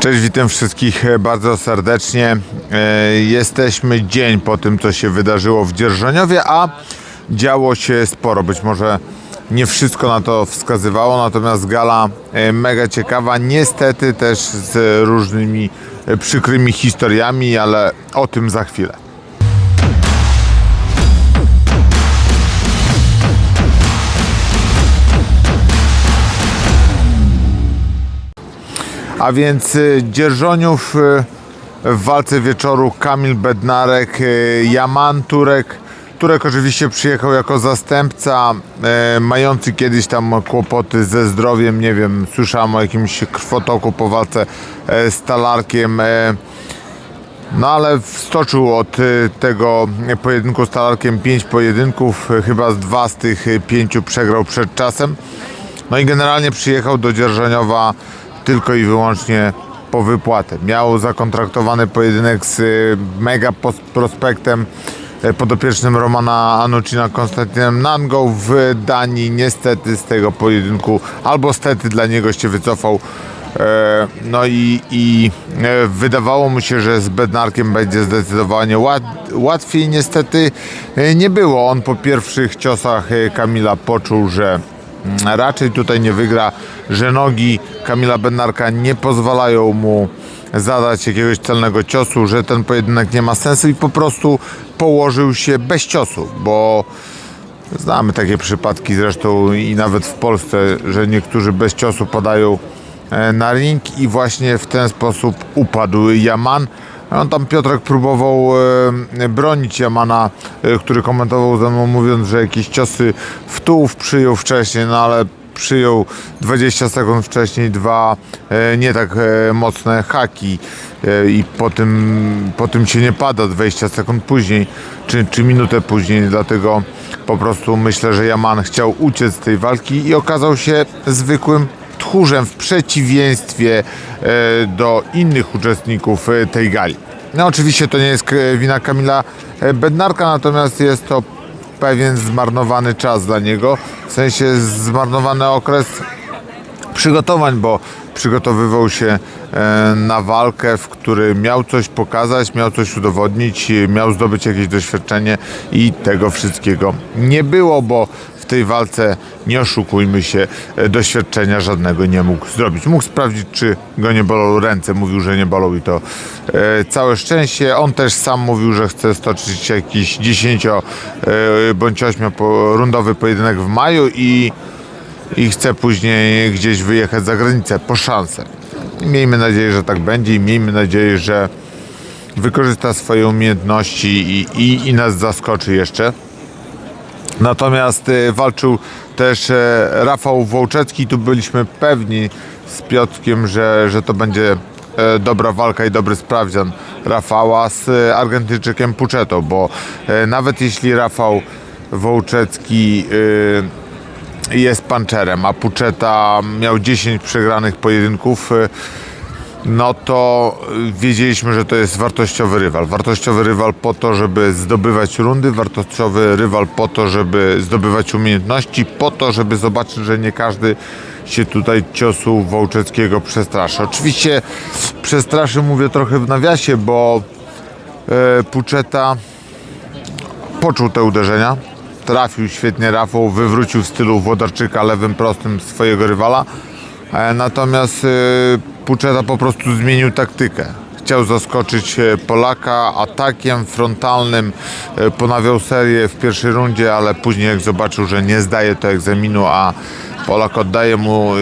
Cześć, witam wszystkich e, bardzo serdecznie. E, Jesteśmy dzień po tym, co się wydarzyło w Dzierżoniowie, a działo się sporo. Być może nie wszystko na to wskazywało, natomiast gala e, mega ciekawa. Niestety też z różnymi przykrymi historiami, ale o tym za chwilę. A więc y, Dzierżoniów y, w walce wieczoru Kamil Bednarek, y, Jaman Turek. Turek oczywiście przyjechał jako zastępca, mający kiedyś tam kłopoty ze zdrowiem, nie wiem, słyszałem o jakimś krwotoku po walce y, z Talarkiem. y, no ale stoczył od y, tego pojedynku z Talarkiem pięć pojedynków, chyba z dwa z tych pięciu przegrał przed czasem. No i generalnie przyjechał do Dzierżoniowa tylko i wyłącznie po wypłatę. Miał zakontraktowany pojedynek z y, mega prospektem y, podopiecznym Romana Anucina Konstantinem Nangą w Danii. Niestety z tego pojedynku, albo stety dla niego się wycofał. E, No i, i e, wydawało mu się, że z Bednarkiem będzie zdecydowanie łat, łatwiej. Niestety e, nie było. On po pierwszych ciosach Kamila poczuł, że raczej tutaj nie wygra, że nogi Kamila Bednarka nie pozwalają mu zadać jakiegoś celnego ciosu, że ten pojedynek nie ma sensu i po prostu położył się bez ciosu, bo Znamy takie przypadki zresztą i nawet w Polsce, że niektórzy bez ciosu podają e, na ring i właśnie w ten sposób upadł Jaman. On tam Piotrek próbował e, bronić Jamana, e, który komentował ze mną mówiąc, że jakieś ciosy w tułów przyjął wcześniej, no ale przyjął 20 sekund wcześniej dwa e, nie tak mocne haki i po tym, po tym się nie pada 20 sekund później czy, czy minutę później, dlatego po prostu myślę, że Jaman chciał uciec z tej walki i okazał się zwykłym tchórzem w przeciwieństwie e, do innych uczestników e, tej gali. No oczywiście to nie jest e, wina Kamila Bednarka, natomiast jest to pewien zmarnowany czas dla niego, w sensie zmarnowany okres przygotowań, bo przygotowywał się na walkę, w którym miał coś pokazać, miał coś udowodnić, miał zdobyć jakieś doświadczenie i tego wszystkiego nie było, bo tej walce, nie oszukujmy się, e, doświadczenia żadnego nie mógł zrobić. Mógł sprawdzić, czy go nie bolą ręce, mówił, że nie bolą i to e, całe szczęście. On też sam mówił, że chce stoczyć jakiś 10 e, bądź 8 rundowy pojedynek w maju i i chce później gdzieś wyjechać za granicę po szansę. Miejmy nadzieję, że tak będzie i miejmy nadzieję, że wykorzysta swoje umiejętności i, i, i nas zaskoczy jeszcze. Natomiast e, walczył też e, Rafał Wołczecki. Tu byliśmy pewni z Piotrkiem, że, że to będzie e, dobra walka i dobry sprawdzian Rafała z e, Argentyńczykiem Puczetą, bo nawet jeśli Rafał Wołczecki e, jest puncherem, a Puczeta miał 10 przegranych pojedynków, y, no to wiedzieliśmy, że to jest wartościowy rywal. Wartościowy rywal po to, żeby zdobywać rundy, wartościowy rywal po to, żeby zdobywać umiejętności, po to, żeby zobaczyć, że nie każdy się tutaj ciosu Wołczeckiego przestraszy. Oczywiście przestraszy mówię trochę w nawiasie, bo e, Puczeta poczuł te uderzenia. Trafił świetnie Rafał, wywrócił w stylu Włodarczyka lewym prostym swojego rywala. E, Natomiast e, Puczeta po prostu zmienił taktykę. Chciał zaskoczyć e, Polaka atakiem frontalnym, ponawiał serię w pierwszej rundzie, ale później jak zobaczył, że nie zdaje to egzaminu, a Polak oddaje mu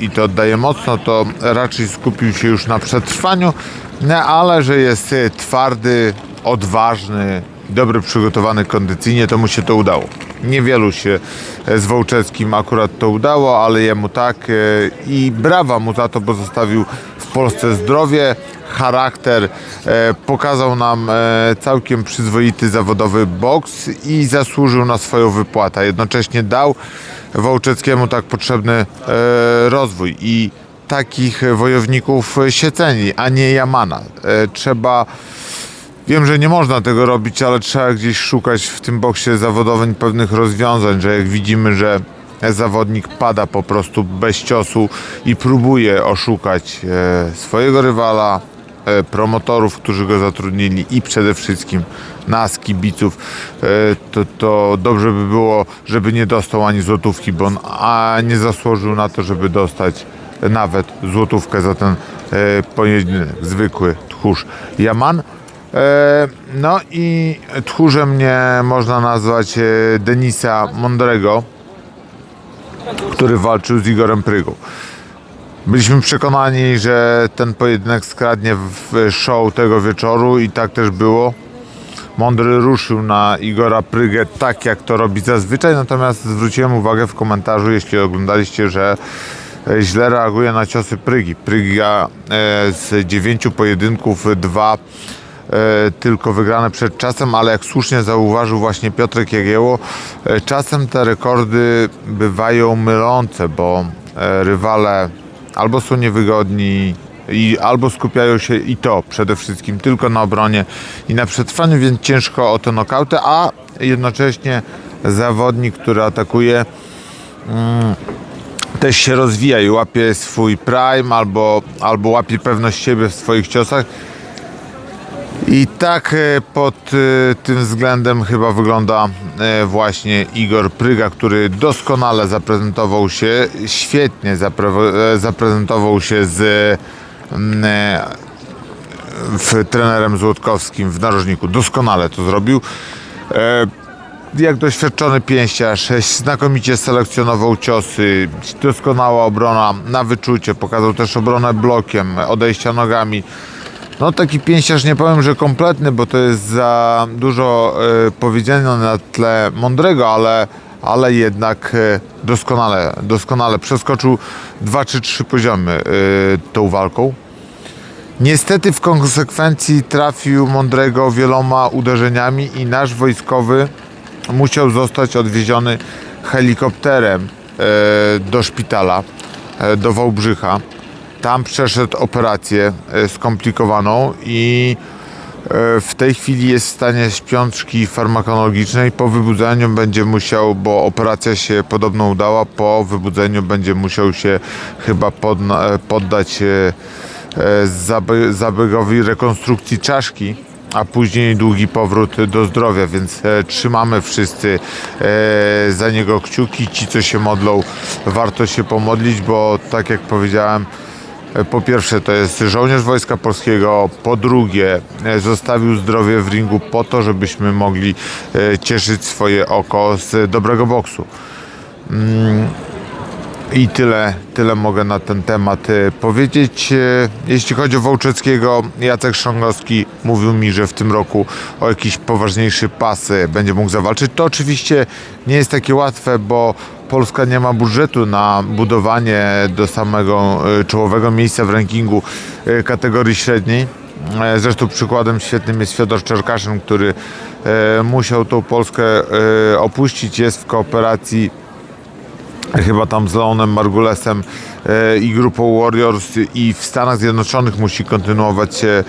i to oddaje mocno, to raczej skupił się już na przetrwaniu, no, ale że jest twardy, odważny, dobry przygotowany kondycyjnie, to mu się to udało. Niewielu się e, z Wołczewskim akurat to udało, ale jemu tak e, i brawa mu za to, bo zostawił w Polsce zdrowie, charakter, e, pokazał nam całkiem przyzwoity zawodowy boks i zasłużył na swoją wypłatę. Jednocześnie dał Wołczeckiemu tak potrzebny rozwój i takich wojowników się ceni, a nie Jamana. Trzeba Wiem, że nie można tego robić, ale trzeba gdzieś szukać w tym boksie zawodowym pewnych rozwiązań, że jak widzimy, że zawodnik pada po prostu bez ciosu i próbuje oszukać e, swojego rywala, e, promotorów, którzy go zatrudnili i przede wszystkim nas, kibiców, e, to, to dobrze by było, żeby nie dostał ani złotówki, bo on a nie zasłużył na to, żeby dostać nawet złotówkę za ten pojedynek. Zwykły tchórz Jaman. E, No i tchórzem mnie można nazwać e, Denisa Mondrego, który walczył z Igorem Prygą. Byliśmy przekonani, że ten pojedynek skradnie w show tego wieczoru i tak też było. Mądry ruszył na Igora Prygę tak, jak to robi zazwyczaj, natomiast zwróciłem uwagę w komentarzu, jeśli oglądaliście, że e, źle reaguje na ciosy Prygi. Pryga z dziewięciu pojedynków dwa tylko wygrane przed czasem, ale jak słusznie zauważył właśnie Piotrek Jagieło, e, czasem te rekordy bywają mylące, bo e, rywale albo są niewygodni i albo skupiają się i to przede wszystkim tylko na obronie i na przetrwaniu, więc ciężko o te nokauty, a jednocześnie zawodnik, który atakuje mm, też się rozwija i łapie swój prime albo, albo łapie pewność siebie w swoich ciosach. I tak e, pod e, tym względem chyba wygląda e, właśnie Igor Pryga, który doskonale zaprezentował się, świetnie zapre- zaprezentował się z mm, w trenerem Złotkowskim w narożniku. Doskonale to zrobił. Jak doświadczony pięściarz, znakomicie selekcjonował ciosy, doskonała obrona na wyczucie, pokazał też obronę blokiem, odejścia nogami. No taki pięściarz nie powiem, że kompletny, bo to jest za dużo e, powiedziane na tle mądrego, ale, ale jednak e, doskonale, doskonale przeskoczył dwa czy trzy poziomy e, tą walką. Niestety w konsekwencji trafił Mądrego wieloma uderzeniami i nasz wojskowy musiał zostać odwieziony helikopterem e, do szpitala, e, do Wałbrzycha. Tam przeszedł operację e, skomplikowaną i e, w tej chwili jest w stanie śpiączki farmakologicznej. Po wybudzeniu będzie musiał, bo operacja się podobno udała, po wybudzeniu będzie musiał się chyba e, poddać zabiegowi rekonstrukcji czaszki, a później długi powrót do zdrowia, więc trzymamy wszyscy za niego kciuki. Ci, co się modlą, warto się pomodlić, bo tak jak powiedziałem, po pierwsze to jest żołnierz Wojska Polskiego, po drugie e, zostawił zdrowie w ringu po to, żebyśmy mogli e, cieszyć swoje oko z dobrego boksu. I tyle, tyle mogę na ten temat e, powiedzieć. E, Jeśli chodzi o Wołczeckiego, Jacek Szongowski mówił mi, że w tym roku o jakiś poważniejszy pas e, będzie mógł zawalczyć. To oczywiście nie jest takie łatwe, bo Polska nie ma budżetu na budowanie do samego e, czołowego miejsca w rankingu e, kategorii średniej. E, Zresztą przykładem świetnym jest Fiodor Czerkaszyn, który musiał tą Polskę opuścić. Jest w kooperacji chyba tam z Leonem Margulesem i grupą Warriors i w Stanach Zjednoczonych musi kontynuować e,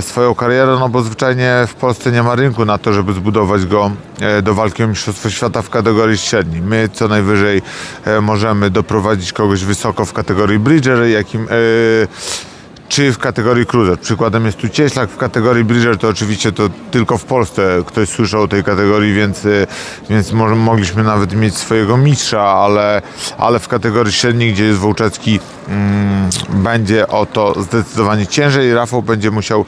swoją karierę, no bo zwyczajnie w Polsce nie ma rynku na to, żeby zbudować go e, do walki o Mistrzostwo Świata w kategorii średniej. My co najwyżej e, możemy doprowadzić kogoś wysoko w kategorii Bridger, jakim e, czy w kategorii cruiser. Przykładem jest tu Cieślak, w kategorii bridger to oczywiście to tylko w Polsce ktoś słyszał o tej kategorii, więc, y, więc może mogliśmy nawet mieć swojego mistrza, ale, ale w kategorii średniej, gdzie jest Wołczecki, mm, będzie o to zdecydowanie ciężej. Rafał będzie musiał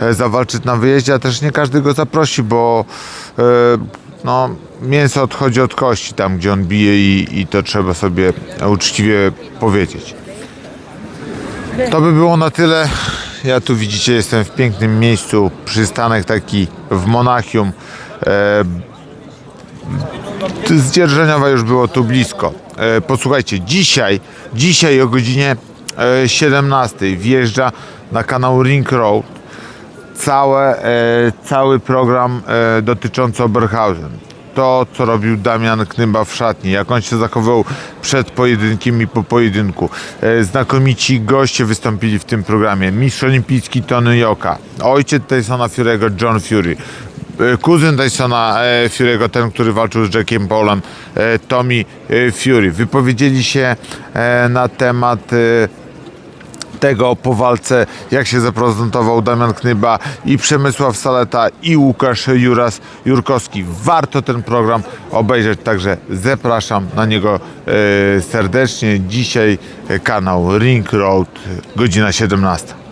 e, zawalczyć na wyjeździe, a też nie każdy go zaprosi, bo e, no, mięso odchodzi od kości tam, gdzie on bije i, i to trzeba sobie uczciwie powiedzieć. To by było na tyle. Ja tu widzicie, jestem w pięknym miejscu. Przystanek taki w Monachium. E, z już było tu blisko. E, posłuchajcie, dzisiaj, dzisiaj o godzinie e, 17 wjeżdża na kanał Ring Road całe, e, cały program e, dotyczący Oberhausen. To, co robił Damian Knymba w szatni, jak on się zachowywał przed pojedynkiem i po pojedynku. E, znakomici goście wystąpili w tym programie. Mistrz olimpijski Tony Joka, ojciec Tysona Fury'ego John Fury, e, kuzyn Tysona e, Fury'ego, ten, który walczył z Jackiem Paulem, Tommy Fury. Wypowiedzieli się na temat tego po walce, jak się zaprezentował Damian Knyba i Przemysław Saleta i Łukasz Juras Jurkowski. Warto ten program obejrzeć, także zapraszam na niego e, serdecznie. Dzisiaj e, kanał Ring Road, godzina 17.